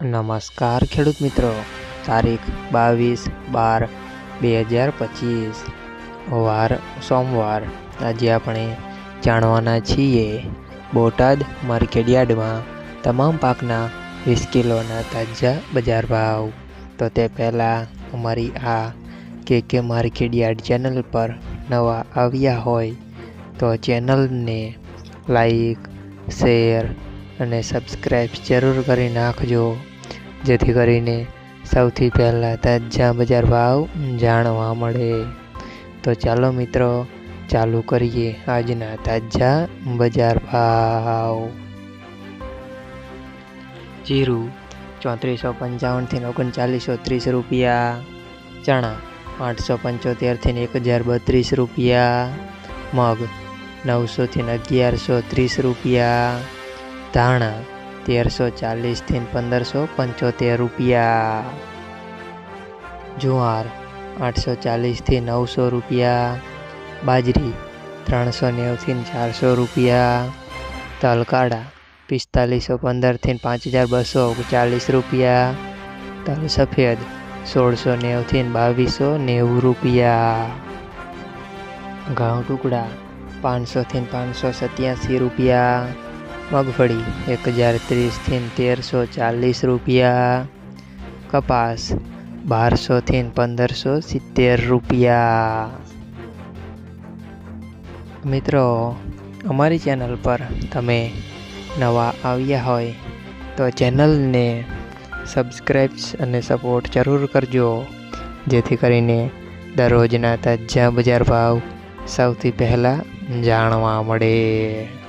નમસ્કાર ખેડૂત મિત્રો. તારીખ બાવીસ બાર બે હજાર પચીસ. વાર સોમવાર. આજે આપણે જાણવાના છીએ બોટાદ માર્કેટયાર્ડમાં તમામ પાકના વીસ કિલોના તાજા બજાર ભાવ. તો તે પહેલાં અમારી આ કે કે માર્કેટયાર્ડ ચેનલ પર નવા આવ્યા હોય તો ચેનલને લાઈક, શેર અને સબસ્ક્રાઈબ જરૂર કરી નાખજો. જેથી કરીને સૌથી પહેલાં તાજા બજાર ભાવ જાણવા મળે. તો ચાલો મિત્રો, ચાલુ કરીએ આજના તાજા બજાર ભાવ. જીરું ચોત્રીસો પંચાવનથી ઓગણચાલીસો ત્રીસ રૂપિયા. ચણા આઠસો પંચોતેરથી એક હજાર બત્રીસ રૂપિયા. મગ નવસોથી અગિયારસો ત્રીસ રૂપિયા. ધાણા તેરસો ચાલીસથી પંદરસો પંચોતેર રૂપિયા. જુવાર, આઠસો ચાલીસથી નવસો રૂપિયા. બાજરી, ત્રણસો નેવથી ચારસો રૂપિયા. તલકાડા, પિસ્તાલીસો પંદરથી પાંચ હજાર બસો ચાલીસ રૂપિયા. તલ સફેદ, સોળસો નેવથી બાવીસો નેવું રૂપિયા. ઘઉં ટુકડા, પાંચસોથી પાંચસો સત્યાસી રૂપિયા. મગફળી એક હજાર ત્રીસથી તેરસો ચાલીસ રૂપિયા. કપાસ બારસોથી પંદરસો સિત્તેર રૂપિયા. મિત્રો, અમારી ચેનલ પર તમે નવા આવ્યા હોય તો ચેનલને સબસ્ક્રાઈબ અને સપોર્ટ જરૂર કરજો, જેથી કરીને દરરોજના તાજા બજાર ભાવ સૌથી પહેલાં જાણવા મળે.